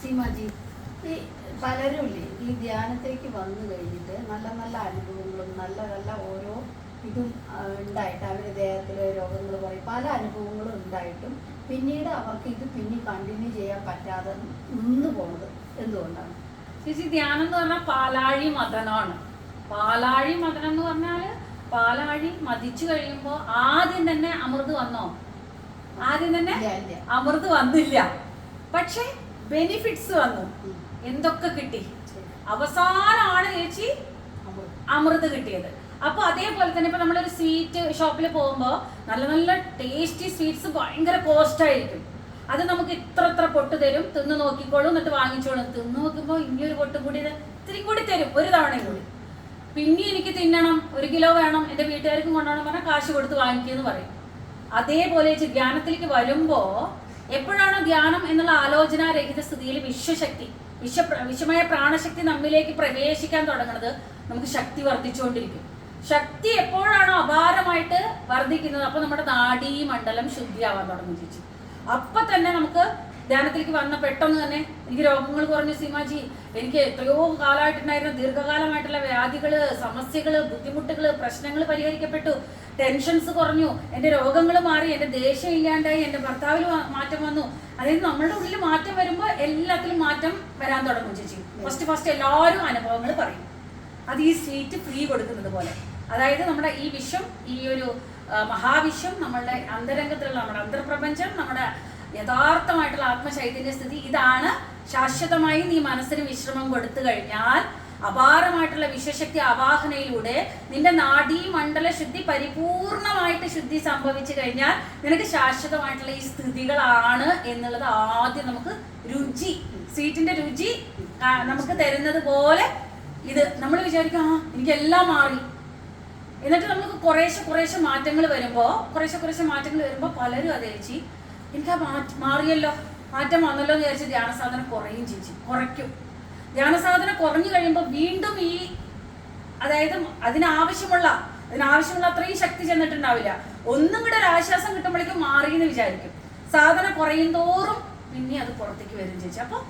സീമാജി ഈ പലരും ഇല്ലേ ഈ ധ്യാനത്തേക്ക് വന്നു കഴിഞ്ഞിട്ട് നല്ല നല്ല അനുഭവങ്ങളും നല്ല നല്ല ഓരോ ഇതും ഉണ്ടായിട്ട് അവരുടെ ദേഹത്തിലെ രോഗങ്ങൾ പറയും. പല അനുഭവങ്ങളും ഉണ്ടായിട്ടും പിന്നീട് അവർക്ക് ഇത് പിന്നെ കണ്ടിന്യൂ ചെയ്യാൻ പറ്റാതെ നിന്ന് പോണത് എന്തുകൊണ്ടാണ്? ചേച്ചി ധ്യാനം എന്ന് പറഞ്ഞാൽ പാലാഴി മതനാണ് പാലാഴി മതനം എന്ന് പറഞ്ഞാൽ പാലാഴി മതിച്ചു കഴിയുമ്പോ ആദ്യം തന്നെ അമൃത് വന്നോ? ആദ്യം തന്നെ. അമൃത് വന്നില്ല. പക്ഷെ ബെനിഫിറ്റ്സ് വന്നു. എന്തൊക്കെ കിട്ടി. അവസാനമാണ് ചേച്ചി അമൃത്. കിട്ടിയത്. അപ്പൊ അതേപോലെ തന്നെ ഇപ്പൊ നമ്മളൊരു സ്വീറ്റ് ഷോപ്പിൽ പോകുമ്പോൾ നല്ല നല്ല ടേസ്റ്റി സ്വീറ്റ്സ് ഭയങ്കര കോസ്റ്റ് ആയിരിക്കും. അത് നമുക്ക് ഇത്ര ഇത്ര പൊട്ട് തരും. തിന്ന് നോക്കിക്കോളും. എന്നിട്ട് വാങ്ങിച്ചോളും തിന്ന് നോക്കുമ്പോൾ ഇനി ഒരു പൊട്ടും കൂടി ഇത്തിരി കൂടി തരും. ഒരു തവണയും കൂടി. പിന്നെ എനിക്ക് തിന്നണം. ഒരു കിലോ വേണം. എന്റെ വീട്ടുകാർക്കും കൊണ്ടുപോകണം പറഞ്ഞാൽ കാശ് കൊടുത്ത് വാങ്ങിക്കുമെന്ന് പറയും. അതേപോലെ ധ്യാനത്തിലേക്ക് വരുമ്പോ എപ്പോഴാണോ ധ്യാനം എന്നുള്ള ആലോചനാരഹിത സ്ഥിതിയിൽ വിശ്വശക്തി വിശ്വ വിശ്വമായ പ്രാണശക്തി നമ്മിലേക്ക് പ്രവേശിക്കാൻ തുടങ്ങുന്നത് നമുക്ക് ശക്തി വർദ്ധിച്ചുകൊണ്ടിരിക്കും. ശക്തി എപ്പോഴാണോ അപാരമായിട്ട് വർദ്ധിക്കുന്നത് അപ്പൊ നമ്മുടെ നാഡീ മണ്ഡലം ശുദ്ധിയാവാൻ തുടങ്ങും ചേച്ചി. അപ്പൊ തന്നെ നമുക്ക് ധ്യാനത്തിലേക്ക് വന്ന പെട്ടെന്ന് തന്നെ എനിക്ക് രോഗങ്ങൾ കുറഞ്ഞു സീമാജി. എനിക്ക് എത്രയോ കാലമായിട്ടുണ്ടായിരുന്ന ദീർഘകാലമായിട്ടുള്ള വ്യാധികൾ സമസ്യകൾ ബുദ്ധിമുട്ടുകൾ പ്രശ്നങ്ങൾ പരിഹരിക്കപ്പെട്ടു. ടെൻഷൻസ് കുറഞ്ഞു. എന്റെ രോഗങ്ങൾ മാറി എന്റെ ദേഷ്യം ഇല്ലാണ്ടായി എന്റെ ഭർത്താവിൽ മാറ്റം വന്നു. അതായത് നമ്മളുടെ ഉള്ളിൽ മാറ്റം വരുമ്പോൾ എല്ലാത്തിലും മാറ്റം വരാൻ തുടങ്ങും ചേച്ചി. ഫസ്റ്റ് ഫസ്റ്റ് എല്ലാവരും അനുഭവങ്ങൾ പറയും. അത് ഈ സ്വീറ്റ് ഫ്രീ കൊടുക്കുന്നത് പോലെ. അതായത് നമ്മുടെ ഈ വിഷം ഈ ഒരു മഹാവിശ്വം നമ്മളുടെ അന്തരംഗത്തിലുള്ള നമ്മുടെ അന്തർപ്രപഞ്ചം നമ്മുടെ യഥാർത്ഥമായിട്ടുള്ള ആത്മചൈതന്യ സ്ഥിതി ഇതാണ് ശാശ്വതമായി നീ മനസ്സിന് വിശ്രമം കൊടുത്തു കഴിഞ്ഞാൽ അപാരമായിട്ടുള്ള വിശ്വശക്തി അവാഹനയിലൂടെ നിന്റെ നാടീ മണ്ഡല ശുദ്ധി പരിപൂർണമായിട്ട് ശുദ്ധി സംഭവിച്ചു കഴിഞ്ഞാൽ നിനക്ക് ശാശ്വതമായിട്ടുള്ള ഈ സ്ഥിതികളാണ് എന്നുള്ളത് ആദ്യം നമുക്ക് രുചി സീറ്റിന്റെ രുചി നമുക്ക് തരുന്നത് പോലെ ഇത് നമ്മൾ വിചാരിക്കും ആ എനിക്കെല്ലാം മാറി. എന്നിട്ട് നമുക്ക് കുറേശ്ശെ കുറേശ്ശെ മാറ്റങ്ങൾ വരുമ്പോൾ കുറേശ്ശെ കുറേശ്ശെ മാറ്റങ്ങൾ വരുമ്പോൾ പലരും അതേ ചേച്ചി എനിക്ക് ആ മാറിയല്ലോ മാറ്റം വന്നല്ലോ എന്ന് വിചാരിച്ച് ധ്യാന സാധനം കുറയും ചേച്ചി കുറയ്ക്കും. ധ്യാന സാധനം കുറഞ്ഞു കഴിയുമ്പോൾ വീണ്ടും ഈ അതായത് അതിനാവശ്യമുള്ള അതിനാവശ്യമുള്ള അത്രയും ശക്തി ചെന്നിട്ടുണ്ടാവില്ല. ഒന്നും കൂടെ ഒരു ആശ്വാസം കിട്ടുമ്പോഴേക്കും മാറി എന്ന് വിചാരിക്കും. സാധനം കുറയും തോറും പിന്നെ അത് പുറത്തേക്ക് വരും ചേച്ചി. അപ്പോൾ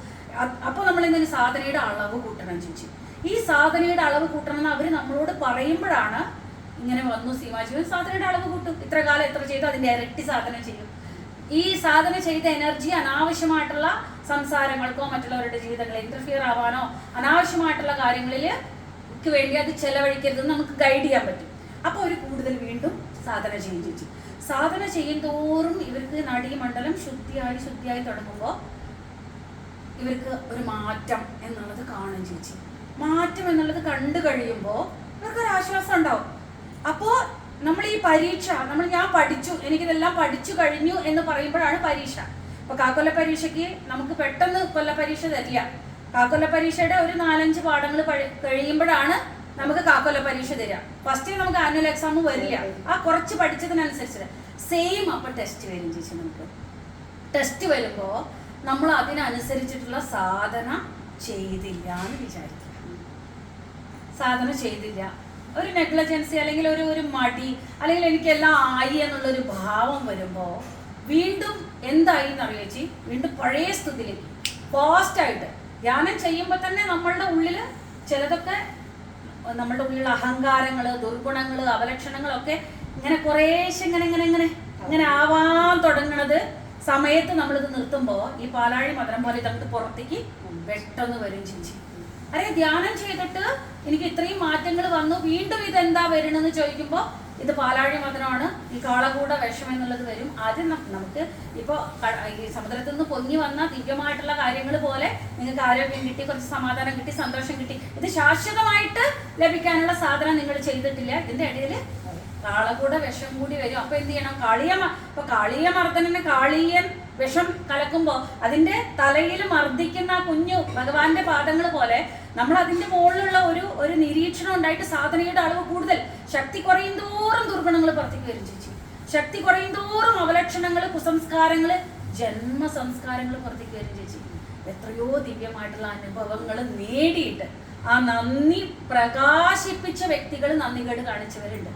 അപ്പോൾ നമ്മൾ എന്തെങ്കിലും സാധനയുടെ അളവ് കൂട്ടണം ചേച്ചി. ഈ സാധനയുടെ അളവ് കൂട്ടണം എന്ന് അവർ നമ്മളോട് പറയുമ്പോഴാണ് ഇങ്ങനെ വന്നു സീമാജീവൻ സാധനയുടെ അളവ് കൂട്ടും. ഇത്ര കാലം എത്ര ചെയ്തു അതിന്റെ ഇരട്ടി സാധനം ചെയ്യും ഈ സാധന ചെയ്ത എനർജി അനാവശ്യമായിട്ടുള്ള സംസാരങ്ങൾക്കോ മറ്റുള്ളവരുടെ ജീവിതങ്ങളിൽ ഇന്റർഫിയർ ആവാനോ അനാവശ്യമായിട്ടുള്ള കാര്യങ്ങളിൽ വേണ്ടി അത് ചെലവഴിക്കരുതെന്ന് നമുക്ക് ഗൈഡ് ചെയ്യാൻ പറ്റും. അപ്പോൾ ഒരു കൂടുതൽ വീണ്ടും സാധന ചെയ്യും. ചേച്ചി സാധന ചെയ്യും തോറും ഇവർക്ക് നടീമണ്ഡലം ശുദ്ധിയായി ശുദ്ധിയായി തുടങ്ങുമ്പോൾ ഇവർക്ക് ഒരു മാറ്റം എന്നുള്ളത് കാണും ചേച്ചി മാറ്റം എന്നുള്ളത് കണ്ടു കഴിയുമ്പോൾ ഇവർക്ക് ഒരു ആശ്വാസം ഉണ്ടാവും. അപ്പോൾ നമ്മൾ ഈ പരീക്ഷ നമ്മൾ ഞാൻ പഠിച്ചു എനിക്കിതെല്ലാം പഠിച്ചു കഴിഞ്ഞു എന്ന് പറയുമ്പോഴാണ് പരീക്ഷ. അപ്പൊ കാക്കൊല്ല പരീക്ഷയ്ക്ക് നമുക്ക് പെട്ടെന്ന് കൊല്ല പരീക്ഷ തരില്ല. കാക്കൊല്ല പരീക്ഷയുടെ ഒരു നാലഞ്ച് പാഠങ്ങൾ കഴിയുമ്പോഴാണ് നമുക്ക് കാക്കൊല്ല പരീക്ഷ തരിക. ഫസ്റ്റ് നമുക്ക് ആനുവൽ എക്സാം വരില്ല. ആ കുറച്ച് പഠിച്ചതിനനുസരിച്ച്. സെയിം അപ്പൊ ടെസ്റ്റ് വരും ചേച്ചി നമുക്ക്. ടെസ്റ്റ് വരുമ്പോൾ നമ്മൾ അതിനനുസരിച്ചിട്ടുള്ള സാധന ചെയ്തില്ല എന്ന് വിചാരിക്കുക. സാധന ചെയ്തില്ല. ഒരു നെഗ്ലജൻസി അല്ലെങ്കിൽ ഒരു ഒരു മടി അല്ലെങ്കിൽ എനിക്കെല്ലാം ആയി എന്നുള്ളൊരു ഭാവം വരുമ്പോൾ വീണ്ടും എന്തായി എന്നറിയോ ചേച്ചി? വീണ്ടും പഴയ സ്ഥിതിയിലേക്ക് ഫാസ്റ്റായിട്ട് ധ്യാനം ചെയ്യുമ്പോൾ തന്നെ നമ്മളുടെ ഉള്ളിൽ ചിലതൊക്കെ നമ്മുടെ ഉള്ളിലുള്ള അഹങ്കാരങ്ങൾ ദുർഗുണങ്ങൾ അവലക്ഷണങ്ങളൊക്കെ ഇങ്ങനെ കുറേശ്ശെ ഇങ്ങനെ ഇങ്ങനെ ഇങ്ങനെ ഇങ്ങനെ ആവാൻ തുടങ്ങണത് സമയത്ത് നമ്മളിത് നിർത്തുമ്പോൾ ഈ പാലാഴി മധുരം പോലെ ഇതങ്ങോട്ട് പുറത്തേക്ക് പെട്ടെന്ന് വരും ചേച്ചി. അരെ ധ്യാനം ചെയ്തിട്ട് എനിക്ക് ഇത്രയും മാറ്റങ്ങൾ വന്നു. വീണ്ടും ഇതെന്താ വരണമെന്ന് ചോദിക്കുമ്പോൾ ഇത് പാലാഴി മധുരമാണ്. ഈ കാളകൂട വിഷം എന്നുള്ളത് വരും. ആദ്യം നമുക്ക് ഇപ്പോൾ ഈ സമുദ്രത്തിൽ നിന്ന് പൊങ്ങി വന്ന ദിവ്യമായിട്ടുള്ള കാര്യങ്ങൾ പോലെ നിങ്ങൾക്ക് ആരോഗ്യം കിട്ടി കുറച്ച് സമാധാനം കിട്ടി സന്തോഷം കിട്ടി. ഇത് ശാശ്വതമായിട്ട് ലഭിക്കാനുള്ള സാധനം നിങ്ങൾ ചെയ്തിട്ടില്ല. ഇതിന്റെ ഇടയിൽ കാളകൂട വിഷം കൂടി വരും. അപ്പൊ എന്ത് ചെയ്യണം? കാളിയ ഇപ്പൊ കാളിയ മർദ്ദനെ കാളിയൻ വിഷം കലക്കുമ്പോൾ അതിന്റെ തലയിൽ മർദ്ദിക്കുന്ന കുഞ്ഞു ഭഗവാന്റെ പാദങ്ങൾ പോലെ നമ്മൾ അതിന്റെ മുകളിലുള്ള ഒരു ഒരു നിരീക്ഷണം ഉണ്ടായിട്ട് സാധനയുടെ അളവ് കൂടുതൽ. ശക്തി കുറയും തോറും ദുർഗുണങ്ങൾ പുറത്തേക്ക് വരും ചേച്ചി ശക്തി കുറയും തോറും അവലക്ഷണങ്ങൾ കുസംസ്കാരങ്ങൾ ജന്മ സംസ്കാരങ്ങൾ പുറത്തേക്ക് വരും ചേച്ചി എത്രയോ ദിവ്യമായിട്ടുള്ള അനുഭവങ്ങൾ നേടിയിട്ട് ആ നന്ദി പ്രകാശിപ്പിച്ച വ്യക്തികൾ നന്ദികേട് കാണിച്ചവരുണ്ട്.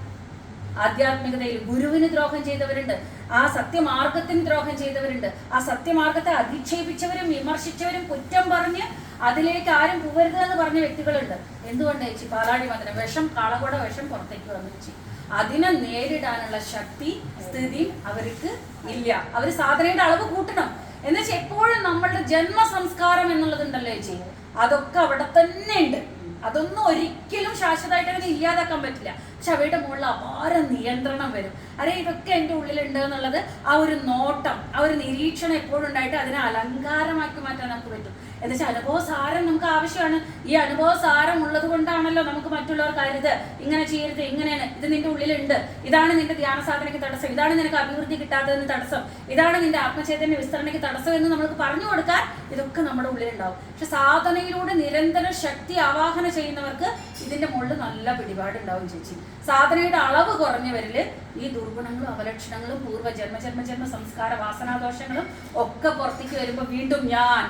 ആധ്യാത്മികതയിൽ ഗുരുവിന് ദ്രോഹം ചെയ്തവരുണ്ട്. ആ സത്യമാർഗത്തിന് ദ്രോഹം ചെയ്തവരുണ്ട്. ആ സത്യമാർഗത്തെ അധിക്ഷേപിച്ചവരും വിമർശിച്ചവരും കുറ്റം പറഞ്ഞ് അതിലേക്ക് ആരും പോകരുത് എന്ന് പറഞ്ഞ വ്യക്തികളുണ്ട്. എന്തുകൊണ്ട് ചേച്ചി? പാലാടി മന്ദിരം. വിഷം കാളകൂട വിഷം പുറത്തേക്ക് വന്നു ചേച്ചി. അതിനെ നേരിടാനുള്ള ശക്തി സ്ഥിതി അവർക്ക് ഇല്ല. അവർ സാധനയുടെ അളവ് കൂട്ടണം. എന്നുവെച്ചാൽ എപ്പോഴും നമ്മളുടെ ജന്മ സംസ്കാരം എന്നുള്ളതുണ്ടല്ലോ ചേച്ചി. അതൊക്കെ അവിടെ തന്നെ ഉണ്ട്. അതൊന്നും ഒരിക്കലും ശാശ്വതമായിട്ട് അതിനെ ഇല്ലാതാക്കാൻ പറ്റില്ല. അവയുടെ മുകളിൽ അപാര നിയന്ത്രണം വരും. അരെ ഇതൊക്കെ എന്റെ ഉള്ളിലുണ്ട് എന്നുള്ളത് ആ ഒരു നോട്ടം ആ ഒരു നിരീക്ഷണം എപ്പോഴും ഉണ്ടായിട്ട് അതിനെ അലങ്കാരമാക്കി മാറ്റാൻ നമുക്ക് പറ്റും. എന്നുവെച്ചാൽ അനുഭവ സാരം നമുക്ക് ആവശ്യമാണ്. ഈ അനുഭവ സാരം ഉള്ളത് കൊണ്ടാണല്ലോ നമുക്ക് മറ്റുള്ളവർക്ക് അരുത് ഇങ്ങനെ ചെയ്യരുത് ഇങ്ങനെയാണ്. ഇത് നിന്റെ ഉള്ളിലുണ്ട്. ഇതാണ് നിന്റെ ധ്യാന സാധനയ്ക്ക് തടസ്സം. ഇതാണ് നിനക്ക് അഭിവൃദ്ധി കിട്ടാത്തതിന് തടസ്സം. ഇതാണ് നിന്റെ ആത്മചൈതന്യ വിസ്തരണയ്ക്ക് തടസ്സം എന്ന് നമുക്ക് പറഞ്ഞു കൊടുക്കാൻ ഇതൊക്കെ നമ്മുടെ ഉള്ളിലുണ്ടാവും. പക്ഷെ സാധനയിലൂടെ നിരന്തരം ശക്തി ആവാഹനം ചെയ്യുന്നവർക്ക് ഇതിന്റെ മുകളിൽ നല്ല പിടിപാടുണ്ടാവും ചേച്ചി. സാധനയുടെ അളവ് കുറഞ്ഞവരിൽ ഈ ദുർഗുണങ്ങളും അവലക്ഷണങ്ങളും പൂർവ ജന്മ ജന്മ ജന്മ സംസ്കാര വാസനാദോഷങ്ങളും ഒക്കെ പുറത്തേക്ക് വരുമ്പോ വീണ്ടും ഞാൻ.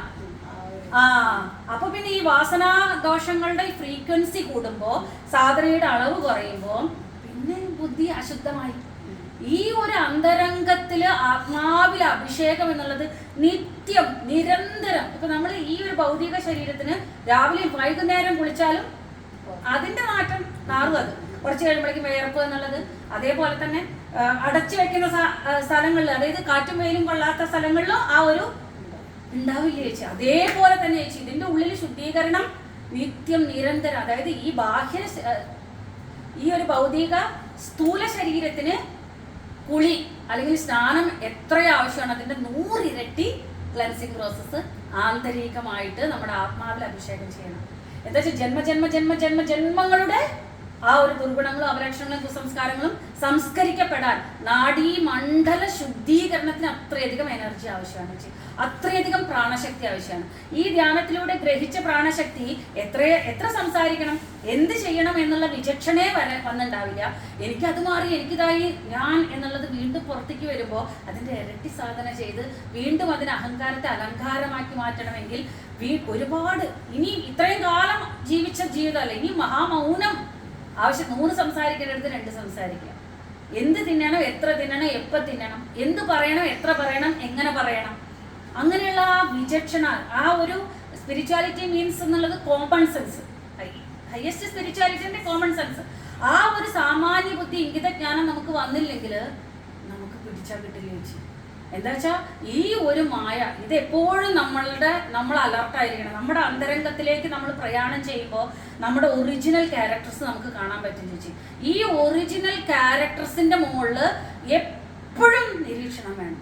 ആ അപ്പൊ പിന്നെ ഈ വാസനാ ദോഷങ്ങളുടെ ഫ്രീക്വൻസി കൂടുമ്പോ സാധനയുടെ അളവ് കുറയുമ്പോ പിന്നെ ബുദ്ധി അശുദ്ധമായി. ഈ ഒരു അന്തരംഗത്തിൽ ആത്മാവിലെ അഭിഷേകം എന്നുള്ളത് നിത്യം നിരന്തരം. ഇപ്പൊ നമ്മൾ ഈ ഒരു ഭൗതിക ശരീരത്തിന് രാവിലെ വൈകുന്നേരം കുളിച്ചാലും അതിന്റെ മാറ്റം മാറും അത്. കുറച്ച് കഴിയുമ്പോഴേക്കും വിയർപ്പ് എന്നുള്ളത് അതേപോലെ തന്നെ അടച്ചു വെക്കുന്ന സ്ഥലങ്ങളിൽ അതായത് കാറ്റും വെയിലും കൊള്ളാത്ത സ്ഥലങ്ങളിലും ആ ഒരു ഉണ്ടാവില്ല ചേച്ചി. അതേപോലെ തന്നെ ചേച്ചി ഇതിന്റെ ഉള്ളിൽ ശുദ്ധീകരണം നിത്യം നിരന്തരം അതായത് ഈ ബാഹ്യ ഈ ഒരു ഭൗതിക സ്ഥൂല ശരീരത്തിന് കുളി അല്ലെങ്കിൽ സ്നാനം എത്ര ആവശ്യമാണ്. അതിന്റെ നൂറിരട്ടി ക്ലൻസിങ് പ്രോസസ്സ് ആന്തരികമായിട്ട് നമ്മുടെ ആത്മാവിൽ അഭിഷേകം ചെയ്യണം. എന്താ വെച്ചാൽ ജന്മ ജന്മ ജന്മ ജന്മ ജന്മങ്ങളുടെ ആ ഒരു ദുർഗുണങ്ങളും അപലക്ഷണങ്ങളും ദുസംസ്കാരങ്ങളും സംസ്കരിക്കപ്പെടാൻ നാഡീ മണ്ഡല ശുദ്ധീകരണത്തിന് അത്രയധികം എനർജി ആവശ്യമാണ് അത്രയധികം പ്രാണശക്തി ആവശ്യമാണ്. ഈ ധ്യാനത്തിലൂടെ ഗ്രഹിച്ച പ്രാണശക്തി എത്ര എത്ര സംസാരിക്കണം? എന്ത് ചെയ്യണം എന്നുള്ള വിചക്ഷണേ വരെ വന്നിട്ടുണ്ടാവില്ല എനിക്ക് അത് മാറി എനിക്കിതായി ഞാൻ എന്നുള്ളത് വീണ്ടും പുറത്തേക്ക് വരുമ്പോൾ അതിന്റെ ഇരട്ടി സാധന ചെയ്ത് വീണ്ടും അതിന് അഹങ്കാരത്തെ അലങ്കാരമാക്കി മാറ്റണമെങ്കിൽ വീ ഒരുപാട് ഇനി ഇത്രയും കാലം ജീവിച്ച ജീവിതമല്ല ഇനി മഹാമൗനം ആവശ്യം മൂന്ന് സംസാരിക്കുന്നിടത്ത് രണ്ട് സംസാരിക്കുക എന്ത് തിന്നണം എത്ര തിന്നണം എപ്പോൾ തിന്നണം എന്ത് പറയണം എത്ര പറയണം എങ്ങനെ പറയണം. അങ്ങനെയുള്ള ആ വിചക്ഷണ ആ ഒരു സ്പിരിച്വാലിറ്റി മീൻസ് എന്നുള്ളത് കോമൺ സെൻസ് ഹയസ്റ്റ് സ്പിരിച്വാലിറ്റിന്റെ കോമൺ സെൻസ് ആ ഒരു സാമാന്യ ബുദ്ധി ഇംഗിത ജ്ഞാനം നമുക്ക് വന്നില്ലെങ്കിൽ നമുക്ക് പിടിച്ചാൽ കിട്ടില്ല ചേച്ചി. എന്താ വെച്ചാൽ ഈ ഒരു മായ ഇത് എപ്പോഴും നമ്മളുടെ നമ്മൾ അലർട്ടായിരിക്കണം നമ്മുടെ അന്തരംഗത്തിലേക്ക് നമ്മൾ പ്രയാണം ചെയ്യുമ്പോൾ നമ്മുടെ ഒറിജിനൽ ക്യാരക്ടേഴ്സ് നമുക്ക് കാണാൻ പറ്റും ചേച്ചി. ഈ ഒറിജിനൽ ക്യാരക്ടേഴ്സിന്റെ മുകളിൽ എപ്പോഴും നിരീക്ഷണം വേണം.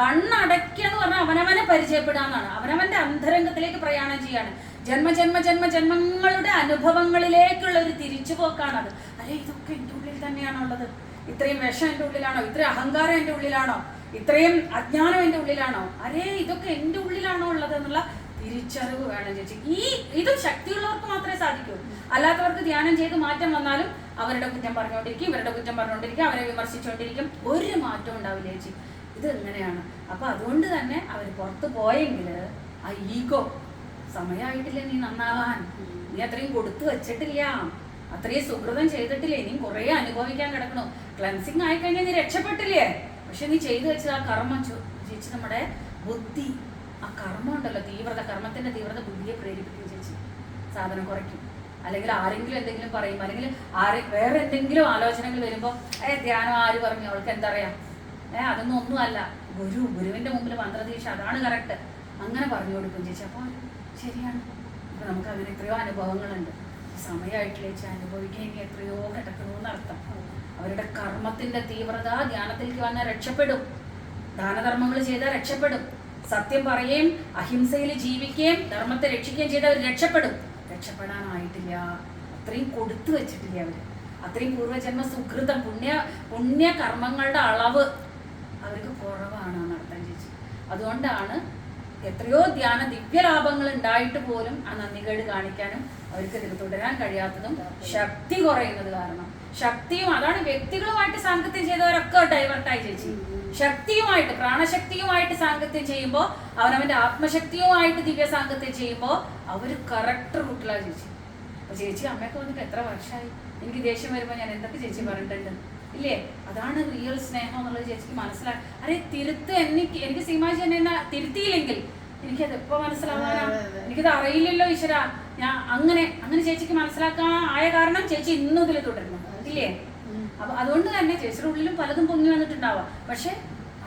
കണ്ണടയ്ക്കുക എന്ന് പറഞ്ഞാൽ അവനവനെ പരിചയപ്പെടാന്നാണ്. അവനവന്റെ അന്തരംഗത്തിലേക്ക് പ്രയാണം ചെയ്യാണ്. ജന്മ ജന്മ ജന്മ ജന്മങ്ങളുടെ അനുഭവങ്ങളിലേക്കുള്ള ഒരു തിരിച്ചുപോക്കാണത്. അല്ലെ ഇതൊക്കെ എന്റെ ഉള്ളിൽ തന്നെയാണുള്ളത്. ഇത്രയും വിഷം എന്റെ ഉള്ളിലാണോ? ഇത്രയും അഹങ്കാരം എന്റെ ഉള്ളിലാണോ? ഇത്രയും അജ്ഞാനം എന്റെ ഉള്ളിലാണോ? അരേ ഇതൊക്കെ എന്റെ ഉള്ളിലാണോ ഉള്ളത് എന്നുള്ള തിരിച്ചറിവ് വേണം ചേച്ചി. ഈ ഇത് ശക്തിയുള്ളവർക്ക് മാത്രമേ സാധിക്കൂ. അല്ലാത്തവർക്ക് ധ്യാനം ചെയ്ത് മാറ്റം വന്നാലും അവരുടെ കുറ്റം പറഞ്ഞുകൊണ്ടിരിക്കും ഇവരുടെ കുറ്റം പറഞ്ഞുകൊണ്ടിരിക്കും അവരെ വിമർശിച്ചുകൊണ്ടിരിക്കും. ഒരു മാറ്റവും ഉണ്ടാവില്ല ചേച്ചി. ഇത് എങ്ങനെയാണ്? അപ്പൊ അതുകൊണ്ട് തന്നെ അവർ പുറത്തു പോയെങ്കിൽ ആ ഈഗോ സമയമായിട്ടില്ല നീ നന്നാവാൻ. നീ അത്രയും കൊടുത്തു വെച്ചിട്ടില്ല. അത്രയും സുഹൃതം ചെയ്തിട്ടില്ലേ. ഇനിയും കുറേ അനുഭവിക്കാൻ കിടക്കണു ക്ലൻസിങ് ആയിക്കഴിഞ്ഞാൽ നീ രക്ഷപ്പെട്ടില്ലേ? പക്ഷെ നീ ചെയ്തു വെച്ച ആ കർമ്മം ചേച്ചി നമ്മുടെ ബുദ്ധി. ആ കർമ്മം ഉണ്ടല്ലോ തീവ്രത കർമ്മത്തിന്റെ തീവ്രത ബുദ്ധിയെ പ്രേരിപ്പിക്കും ചേച്ചി. സാധനം കുറയ്ക്കും. അല്ലെങ്കിൽ ആരെങ്കിലും എന്തെങ്കിലും പറയും. അല്ലെങ്കിൽ ആരെ വേറെ എന്തെങ്കിലും ആലോചനകൾ വരുമ്പോൾ ഏ ധ്യാനം ആര് പറഞ്ഞു? അവൾക്ക് എന്തറിയാം? ഏ അതൊന്നും ഒന്നുമല്ല. ഗുരു ഗുരുവിന്റെ മുമ്പിൽ മന്ത്രദീക്ഷ അതാണ് കറക്റ്റ്. അങ്ങനെ പറഞ്ഞു കൊടുക്കും ചേച്ചി. അപ്പോൾ ശരിയാണ്. അപ്പൊ നമുക്ക് അങ്ങനെ എത്രയോ അനുഭവങ്ങളുണ്ട്. സമയമായിട്ടില്ല ചേച്ചി. അനുഭവിക്കാൻ എത്രയോ അവരുടെ കർമ്മത്തിന്റെ തീവ്രത ധ്യാനത്തിലേക്ക് വന്നാൽ രക്ഷപ്പെടും. ദാനധർമ്മങ്ങൾ ചെയ്താൽ രക്ഷപ്പെടും. സത്യം പറയുകയും അഹിംസയിൽ ജീവിക്കുകയും ധർമ്മത്തെ രക്ഷിക്കുകയും ചെയ്താൽ അവർ രക്ഷപ്പെടും. രക്ഷപ്പെടാനായിട്ടില്ല. അത്രയും കൊടുത്തു വെച്ചിട്ടില്ല അവർ. അത്രയും പൂർവജന്മ സുഹൃതം പുണ്യ പുണ്യ കർമ്മങ്ങളുടെ അളവ് അവർക്ക് കുറവാണ് നടത്താൻ ചേച്ചി. അതുകൊണ്ടാണ് എത്രയോ ധ്യാന ദിവ്യലാഭങ്ങൾ ഉണ്ടായിട്ട് പോലും ആ നന്ദികേട് കാണിക്കാനും അവർക്ക് തുടരാൻ കഴിയാത്തതും ശക്തി കുറയുന്നത് കാരണം ശക്തിയും അതാണ് വ്യക്തികളുമായിട്ട് സാങ്കത്യം ചെയ്തവരൊക്കെ ഡൈവേർട്ടായി ചേച്ചി. ശക്തിയുമായിട്ട് പ്രാണശക്തിയുമായിട്ട് സാങ്കത്യം ചെയ്യുമ്പോൾ അവനവന്റെ ആത്മശക്തിയുമായിട്ട് ദിവ്യ സാങ്കത്യം ചെയ്യുമ്പോൾ അവർ കറക്റ്റ് റൂട്ടിലാണ് ചേച്ചി. അപ്പൊ ചേച്ചി അമ്മയൊക്കെ വന്നിട്ട് എത്ര വർഷമായി എനിക്ക് ദേഷ്യം വരുമ്പോൾ ഞാൻ എന്തൊക്കെ ചേച്ചി പറഞ്ഞിട്ടുണ്ട് ഇല്ലേ? അതാണ് റിയൽ സ്നേഹം എന്നുള്ളത് ചേച്ചിക്ക് മനസ്സിലാക്കി അരെ തിരുത്ത് എനിക്ക് എനിക്ക് സീമാജി എന്നെ തിരുത്തിയില്ലെങ്കിൽ എനിക്കത് എപ്പോ മനസ്സിലാവാനാ. എനിക്കത് അറിയില്ലല്ലോ ഈശ്വര. ഞാൻ അങ്ങനെ അങ്ങനെ ചേച്ചിക്ക് മനസ്സിലാക്കാൻ ആയ കാരണം ചേച്ചി ഇന്നും ഇതിൽ തുടരുന്നു. ഇല്ലേ. അപ്പൊ അതുകൊണ്ട് തന്നെ ചേച്ചിയുടെ ഉള്ളിലും പലതും പൊങ്ങി വന്നിട്ടുണ്ടാവാം. പക്ഷെ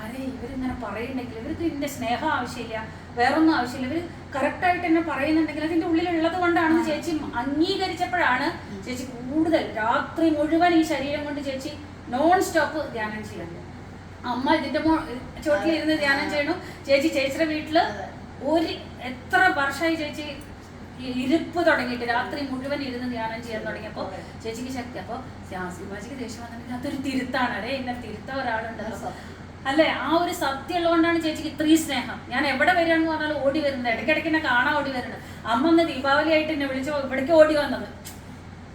അരെ ഇവരിങ്ങനെ പറയുന്നുണ്ടെങ്കിൽ ഇവർക്ക് ഇതിന്റെ സ്നേഹം ആവശ്യമില്ല. വേറൊന്നും ആവശ്യമില്ല. ഇവർ കറക്റ്റായിട്ട് എന്നെ പറയുന്നുണ്ടെങ്കിൽ അതിന്റെ ഉള്ളിലുള്ളത് കൊണ്ടാണെന്ന് ചേച്ചി അംഗീകരിച്ചപ്പോഴാണ് ചേച്ചി കൂടുതൽ രാത്രി മുഴുവൻ ഈ ശരീരം കൊണ്ട് ചേച്ചി നോൺ സ്റ്റോപ്പ് ധ്യാനം ചെയ്യുന്നത് അമ്മ ഇതിന്റെ ചോട്ടിലിരുന്ന് ധ്യാനം ചെയ്യണു. ചേച്ചി ചേച്ചിയുടെ വീട്ടിൽ ഒരു എത്ര വർഷമായി ചേച്ചി ഇരിപ്പ് തുടങ്ങിയിട്ട് രാത്രി മുഴുവൻ ഇരുന്ന് ധ്യാനം ചെയ്യാൻ തുടങ്ങിയപ്പോ ചേച്ചിക്ക് ശക്തി. അപ്പൊ ശിവാജിക്ക് ദേഷ്യം വന്നിട്ടുണ്ടെങ്കിൽ അതൊരു തിരുത്താണ്. അല്ലേ ഇന്ന തിരുത്ത ഒരാളുണ്ടല്ലോ. അല്ലെ അല്ലേ? ആ ഒരു സത്യം ഉള്ളതുകൊണ്ടാണ് ചേച്ചിക്ക് ഇത്രയും സ്നേഹം. ഞാൻ എവിടെ വരികയാണെന്ന് പറഞ്ഞാൽ ഓടി വരുന്നത്. ഇടയ്ക്കിടയ്ക്ക് എന്നെ കാണാൻ ഓടി വരുന്നത്. അമ്മ ഒന്ന് ദീപാവലി ആയിട്ട് എന്നെ വിളിച്ചോ ഇവിടേക്ക് ഓടി വന്നത്.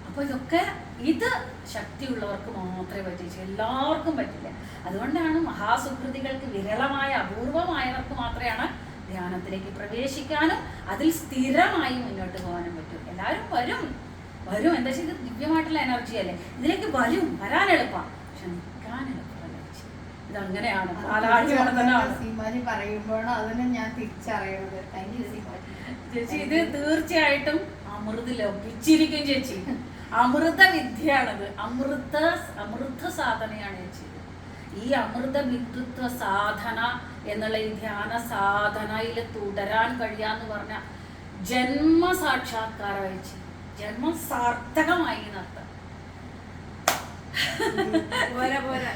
അപ്പൊ ഇതൊക്കെ ഇത് ശക്തിയുള്ളവർക്ക് മാത്രമേ പറ്റൂ. എല്ലാവർക്കും പറ്റില്ല. അതുകൊണ്ടാണ് മഹാസുഹൃതികൾക്ക് വിരളമായ അപൂർവമായവർക്ക് മാത്രമാണ് ധ്യാനത്തിലേക്ക് പ്രവേശിക്കാനും അതിൽ സ്ഥിരമായി മുന്നോട്ട് പോകാനും പറ്റും. എല്ലാവരും വരും. വരും. എന്താ വെച്ചാൽ ഇത് ദിവ്യമായിട്ടുള്ള എനർജി അല്ലേ? ഇതിലേക്ക് വരും. വരാൻ എളുപ്പമാണ് പക്ഷെ നിൽക്കാൻ എളുപ്പമല്ല ഇത് ഇതങ്ങനെയാണ്. പറയുമ്പോഴാണ് അതിനെ ഞാൻ തിരിച്ചറിയുന്നത്. Thank you Seemaji. ചേച്ചി ഇത് തീർച്ചയായിട്ടും അമൃത് ലഭിച്ചിരിക്കും ചേച്ചി. അമൃത വിദ്യയാണത്. അമൃത അമൃത സാധനയാണ് ചേച്ചി ഈ അമൃത ബിന്ദുത്വ സാധന എന്നുള്ള ഈ ധ്യാന സാധനയിൽ തുടരാൻ കഴിയാന്ന് പറഞ്ഞ ജന്മ സാക്ഷാത്കാരം ചേച്ചി ജന്മം സാർത്ഥകമായി നർത്തം പോരാ പോരാ.